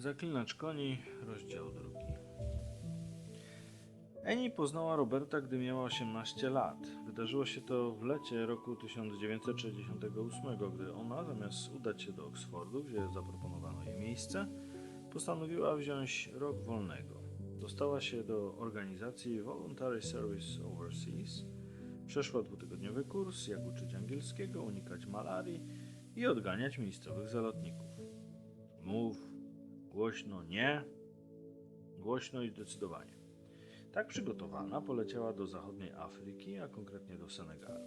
Zaklinacz koni, rozdział drugi. Eni poznała Roberta, gdy miała 18 lat. Wydarzyło się to w lecie roku 1968, gdy ona, zamiast udać się do Oksfordu, gdzie zaproponowano jej miejsce, postanowiła wziąć rok wolnego. Dostała się do organizacji Voluntary Service Overseas, przeszła dwutygodniowy kurs, jak uczyć angielskiego, unikać malarii i odganiać miejscowych zalotników. Mów, głośno nie, głośno i zdecydowanie. Tak przygotowana poleciała do zachodniej Afryki, a konkretnie do Senegalu.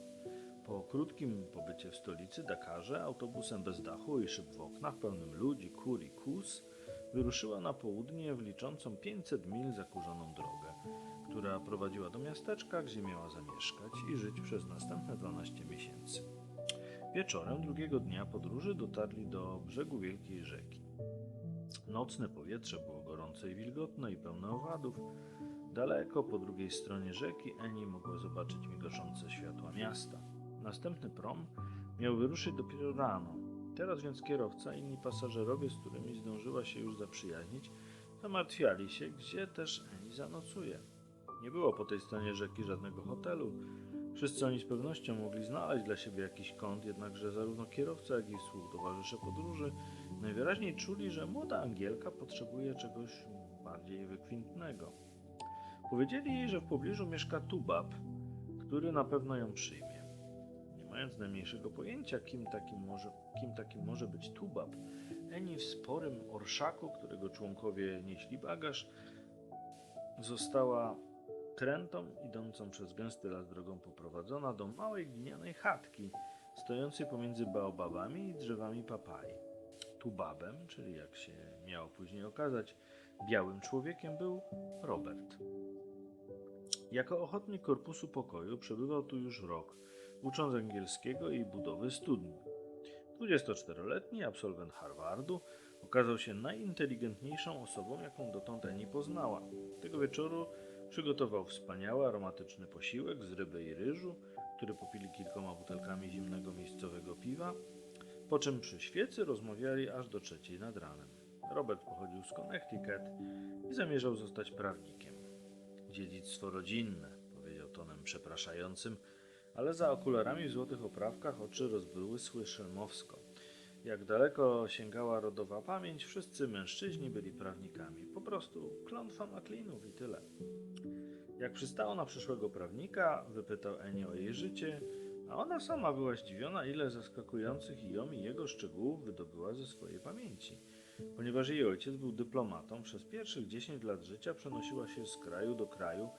Po krótkim pobycie w stolicy Dakarze, autobusem bez dachu i szyb w oknach, pełnym ludzi, kur i kus, wyruszyła na południe w liczącą 500 mil zakurzoną drogę, która prowadziła do miasteczka, gdzie miała zamieszkać i żyć przez następne 12 miesięcy. Wieczorem drugiego dnia podróży dotarli do brzegu wielkiej rzeki. Nocne powietrze było gorące i wilgotne i pełne owadów. Daleko po drugiej stronie rzeki Eni mogła zobaczyć migoszące światła miasta. Następny prom miał wyruszyć dopiero rano. Teraz więc kierowca i inni pasażerowie, z którymi zdążyła się już zaprzyjaźnić, zamartwiali się, gdzie też Eni zanocuje. Nie było po tej stronie rzeki żadnego hotelu. Wszyscy oni z pewnością mogli znaleźć dla siebie jakiś kąt, jednakże zarówno kierowca, jak i współtowarzysze podróży najwyraźniej czuli, że młoda Angielka potrzebuje czegoś bardziej wykwintnego. Powiedzieli jej, że w pobliżu mieszka Tubab, który na pewno ją przyjmie. Nie mając najmniejszego pojęcia, kim takim może, kim takim może być Tubab, Eni w sporym orszaku, którego członkowie nieśli bagaż, została krętą idącą przez gęsty las drogą poprowadzona do małej glinianej chatki, stojącej pomiędzy baobabami i drzewami papai. Tubabem, czyli jak się miało później okazać, białym człowiekiem był Robert. Jako ochotnik Korpusu Pokoju przebywał tu już rok, ucząc angielskiego i budowy studni. 24-letni absolwent Harvardu okazał się najinteligentniejszą osobą, jaką dotąd Eni poznała. Tego wieczoru przygotował wspaniały, aromatyczny posiłek z ryby i ryżu, który popili kilkoma butelkami zimnego miejscowego piwa, po czym przy świecy rozmawiali aż do trzeciej nad ranem. Robert pochodził z Connecticut i zamierzał zostać prawnikiem. Dziedzictwo rodzinne, powiedział tonem przepraszającym, ale za okularami w złotych oprawkach oczy rozbłysły szelmowsko. Jak daleko sięgała rodowa pamięć, wszyscy mężczyźni byli prawnikami. Po prostu klątwa Macleanów i tyle. Jak przystało na przyszłego prawnika, wypytał Eni o jej życie, a ona sama była zdziwiona, ile zaskakujących ją i jego szczegółów wydobyła ze swojej pamięci. Ponieważ jej ojciec był dyplomatą, przez pierwszych 10 lat życia przenosiła się z kraju do kraju,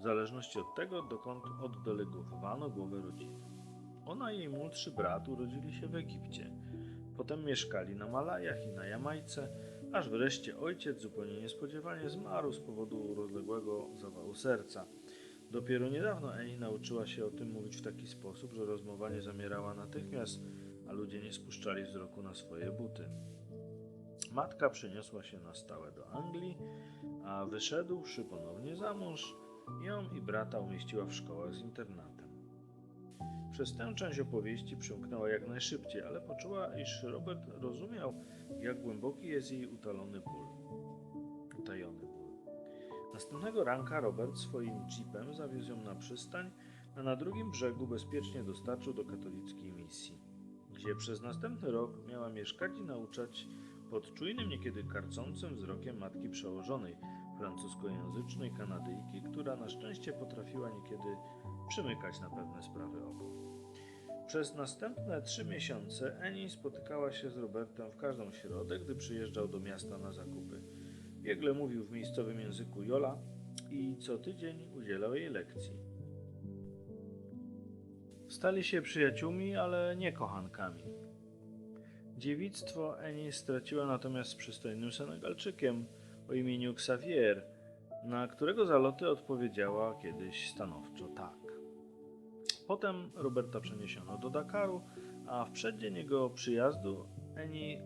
w zależności od tego, dokąd oddelegowano głowę rodziny. Ona i jej młodszy brat urodzili się w Egipcie. Potem mieszkali na Malajach i na Jamajce, aż wreszcie ojciec zupełnie niespodziewanie zmarł z powodu rozległego zawału serca. Dopiero niedawno Eni nauczyła się o tym mówić w taki sposób, że rozmowa nie zamierała natychmiast, a ludzie nie spuszczali wzroku na swoje buty. Matka przeniosła się na stałe do Anglii, a wyszedłszy ponownie za mąż, ją i brata umieściła w szkołach z internatem. Przez tę część opowieści przymknęła jak najszybciej, ale poczuła, iż Robert rozumiał, jak głęboki jest jej utalony ból. Utajony ból. Następnego ranka Robert swoim jeepem zawiózł ją na przystań, a na drugim brzegu bezpiecznie dostarczył do katolickiej misji, gdzie przez następny rok miała mieszkać i nauczać pod czujnym, niekiedy karcącym wzrokiem matki przełożonej, francuskojęzycznej Kanadyjki, która na szczęście potrafiła niekiedy przymykać na pewne sprawy oko. Przez następne trzy miesiące Eni spotykała się z Robertem w każdą środę, gdy przyjeżdżał do miasta na zakupy. Biegle mówił w miejscowym języku Jola i co tydzień udzielał jej lekcji. Stali się przyjaciółmi, ale nie kochankami. Dziewictwo Eni straciła natomiast z przystojnym Senegalczykiem o imieniu Xavier, na którego zaloty odpowiedziała kiedyś stanowczo tak. Potem Roberta przeniesiono do Dakaru, a w przeddzień jego przyjazdu Eni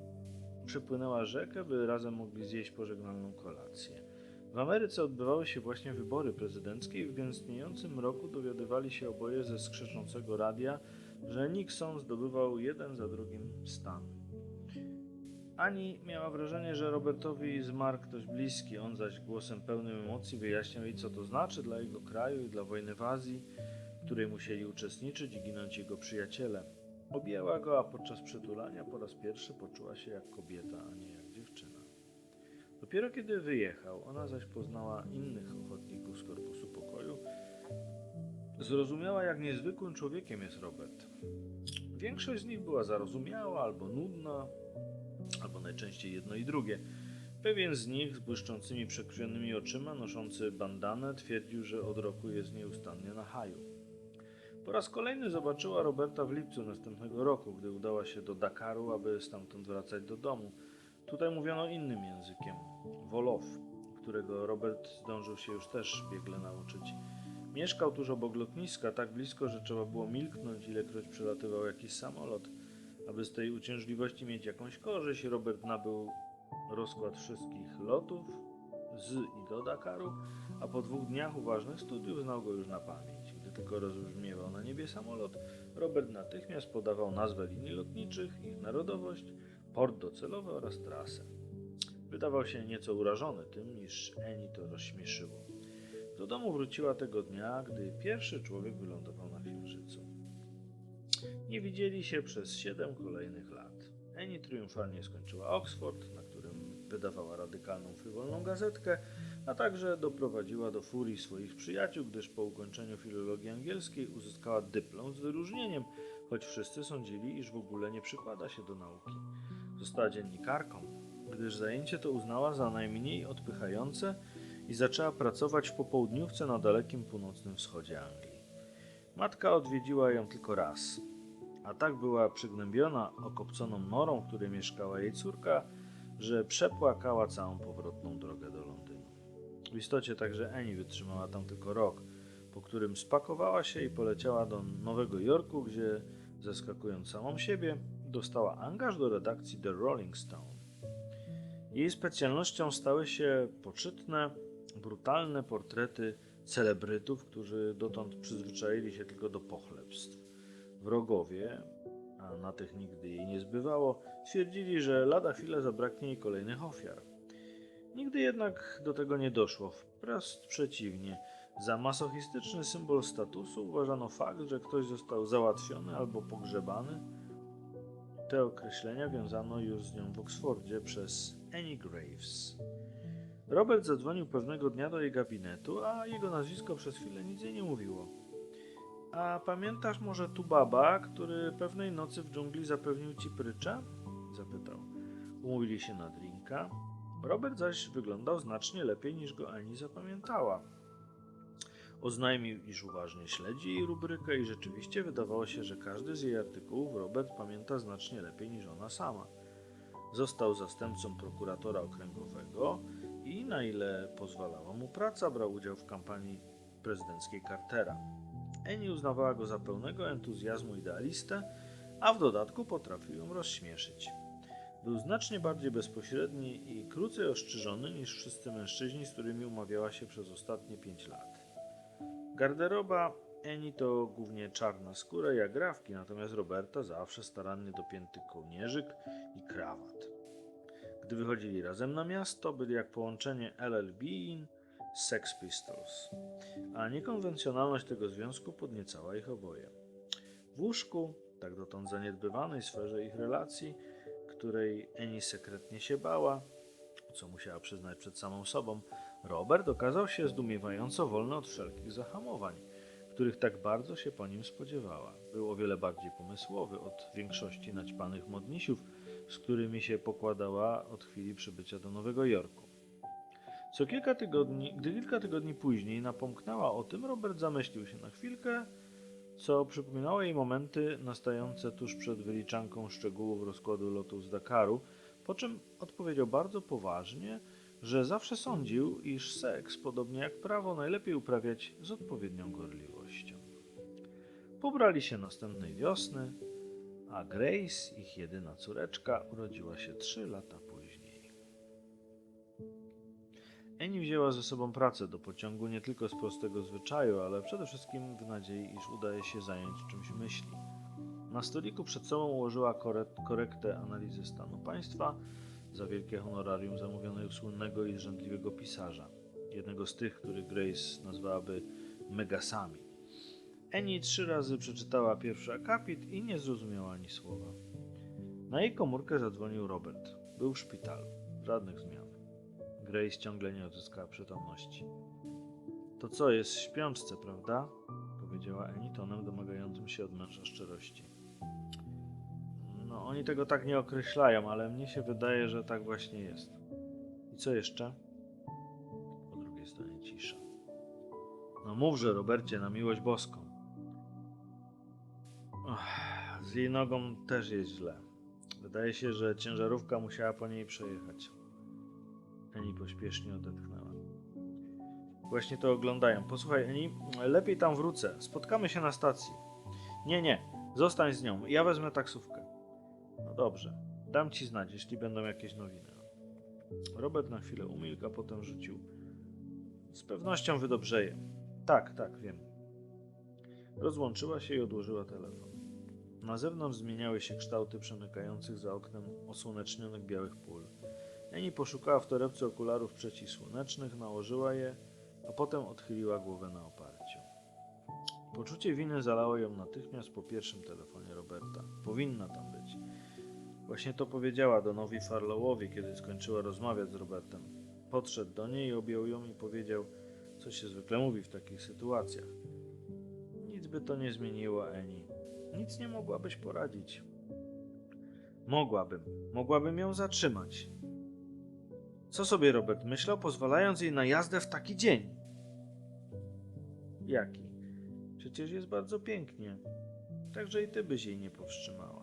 przepłynęła rzekę, by razem mogli zjeść pożegnalną kolację. W Ameryce odbywały się właśnie wybory prezydenckie i w gęstniejącym roku dowiadywali się oboje ze skrzeczącego radia, że Nixon zdobywał jeden za drugim stan. Ani miała wrażenie, że Robertowi zmarł ktoś bliski, on zaś głosem pełnym emocji wyjaśniał jej, co to znaczy dla jego kraju i dla wojny w Azji, której musieli uczestniczyć i ginąć jego przyjaciele. Objęła go, a podczas przytulania po raz pierwszy poczuła się jak kobieta, a nie jak dziewczyna. Dopiero kiedy wyjechał, ona zaś poznała innych ochotników z Korpusu Pokoju, zrozumiała, jak niezwykłym człowiekiem jest Robert. Większość z nich była zarozumiała albo nudna, albo najczęściej jedno i drugie. Pewien z nich z błyszczącymi przekrwionymi oczyma, noszący bandanę, twierdził, że od roku jest nieustannie na haju. Po raz kolejny zobaczyła Roberta w lipcu następnego roku, gdy udała się do Dakaru, aby stamtąd wracać do domu. Tutaj mówiono innym językiem Wolof, którego Robert zdążył się już też biegle nauczyć. Mieszkał tuż obok lotniska, tak blisko, że trzeba było milknąć, ilekroć przelatywał jakiś samolot. Aby z tej uciążliwości mieć jakąś korzyść, Robert nabył rozkład wszystkich lotów z i do Dakaru, a po dwóch dniach uważnych studiów znał go już na pamięć. Tylko rozbrzmiewał na niebie samolot, Robert natychmiast podawał nazwę linii lotniczych, ich narodowość, port docelowy oraz trasę. Wydawał się nieco urażony tym, niż Eni to rozśmieszyło. Do domu wróciła tego dnia, gdy pierwszy człowiek wylądował na Księżycu. Nie widzieli się przez siedem kolejnych lat. Eni triumfalnie skończyła Oxford, na którym wydawała radykalną frywolną gazetkę, a także doprowadziła do furii swoich przyjaciół, gdyż po ukończeniu filologii angielskiej uzyskała dyplom z wyróżnieniem, choć wszyscy sądzili, iż w ogóle nie przykłada się do nauki. Została dziennikarką, gdyż zajęcie to uznała za najmniej odpychające i zaczęła pracować w popołudniówce na dalekim północnym wschodzie Anglii. Matka odwiedziła ją tylko raz, a tak była przygnębiona okopconą norą, w której mieszkała jej córka, że przepłakała całą powrotną drogę do Londynu. W istocie także Eni wytrzymała tam tylko rok, po którym spakowała się i poleciała do Nowego Jorku, gdzie, zaskakując samą siebie, dostała angaż do redakcji The Rolling Stone. Jej specjalnością stały się poczytne, brutalne portrety celebrytów, którzy dotąd przyzwyczaili się tylko do pochlebstw. Wrogowie, a na tych nigdy jej nie zbywało, twierdzili, że lada chwilę zabraknie jej kolejnych ofiar. Nigdy jednak do tego nie doszło, wprost przeciwnie. Za masochistyczny symbol statusu uważano fakt, że ktoś został załatwiony albo pogrzebany. Te określenia wiązano już z nią w Oksfordzie przez Annie Graves. Robert zadzwonił pewnego dnia do jej gabinetu, a jego nazwisko przez chwilę nic jej nie mówiło. A pamiętasz może tu baba, który pewnej nocy w dżungli zapewnił ci pryczę? Zapytał. Umówili się na drinka. Robert zaś wyglądał znacznie lepiej niż go Ani zapamiętała. Oznajmił, iż uważnie śledzi jej rubrykę i rzeczywiście wydawało się, że każdy z jej artykułów Robert pamięta znacznie lepiej niż ona sama. Został zastępcą prokuratora okręgowego i na ile pozwalała mu praca, brał udział w kampanii prezydenckiej Cartera. Eni uznawała go za pełnego entuzjazmu idealistę, a w dodatku potrafił ją rozśmieszyć. Był znacznie bardziej bezpośredni i krócej ostrzyżony niż wszyscy mężczyźni, z którymi umawiała się przez ostatnie pięć lat. Garderoba Eni to głównie czarna skóra i agrafki, natomiast Roberta zawsze starannie dopięty kołnierzyk i krawat. Gdy wychodzili razem na miasto, byli jak połączenie LL Bean Sex Pistols, a niekonwencjonalność tego związku podniecała ich oboje. W łóżku, tak dotąd zaniedbywanej sferze ich relacji, której Eni sekretnie się bała, co musiała przyznać przed samą sobą, Robert okazał się zdumiewająco wolny od wszelkich zahamowań, których tak bardzo się po nim spodziewała. Był o wiele bardziej pomysłowy od większości naćpanych modnisiów, z którymi się pokładała od chwili przybycia do Nowego Jorku. Co kilka tygodni, gdy kilka tygodni później napomknęła o tym, Robert zamyślił się na chwilkę, co przypominało jej momenty nastające tuż przed wyliczanką szczegółów rozkładu lotów z Dakaru, po czym odpowiedział bardzo poważnie, że zawsze sądził, iż seks, podobnie jak prawo, najlepiej uprawiać z odpowiednią gorliwością. Pobrali się następnej wiosny, a Grace, ich jedyna córeczka, urodziła się trzy lata Eni wzięła ze sobą pracę do pociągu nie tylko z prostego zwyczaju, ale przede wszystkim w nadziei, iż udaje się zająć czymś myśli. Na stoliku przed sobą ułożyła korek- korektę analizy stanu państwa, za wielkie honorarium zamówionej u słynnego i żądliwego pisarza, jednego z tych, których Grace nazwałaby megasami. Eni trzy razy przeczytała pierwszy akapit i nie zrozumiała ani słowa. Na jej komórkę zadzwonił Robert. Był w szpitalu. Żadnych zmian. Grace ciągle nie odzyskała przytomności. To co, jest w śpiączce, prawda? Powiedziała Eni tonem domagającym się od męża szczerości. No, oni tego tak nie określają, ale mnie się wydaje, że tak właśnie jest. I co jeszcze? Po drugiej stronie cisza. No mówże, Robercie, na miłość boską. Z jej nogą też jest źle. Wydaje się, że ciężarówka musiała po niej przejechać. Eni pośpiesznie odetchnęła. Właśnie to oglądają. Posłuchaj, Eni, lepiej tam wrócę. Spotkamy się na stacji. Nie, nie, zostań z nią. Ja wezmę taksówkę. No dobrze, dam ci znać, jeśli będą jakieś nowiny. Robert na chwilę umilkł, a potem rzucił. Z pewnością wydobrzeje. Tak, tak, wiem. Rozłączyła się i odłożyła telefon. Na zewnątrz zmieniały się kształty przemykających za oknem osłonecznionych białych pól. Eni poszukała w torebce okularów przeciwsłonecznych, nałożyła je, a potem odchyliła głowę na oparciu. Poczucie winy zalało ją natychmiast po pierwszym telefonie Roberta. Powinna tam być. Właśnie to powiedziała Donowi Farlowowi, kiedy skończyła rozmawiać z Robertem. Podszedł do niej, objął ją i powiedział, co się zwykle mówi w takich sytuacjach. Nic by to nie zmieniło, Eni. Nic nie mogłabyś poradzić. Mogłabym. Mogłabym ją zatrzymać. Co sobie Robert myślał, pozwalając jej na jazdę w taki dzień? Jaki? Przecież jest bardzo pięknie. Także i ty byś jej nie powstrzymała.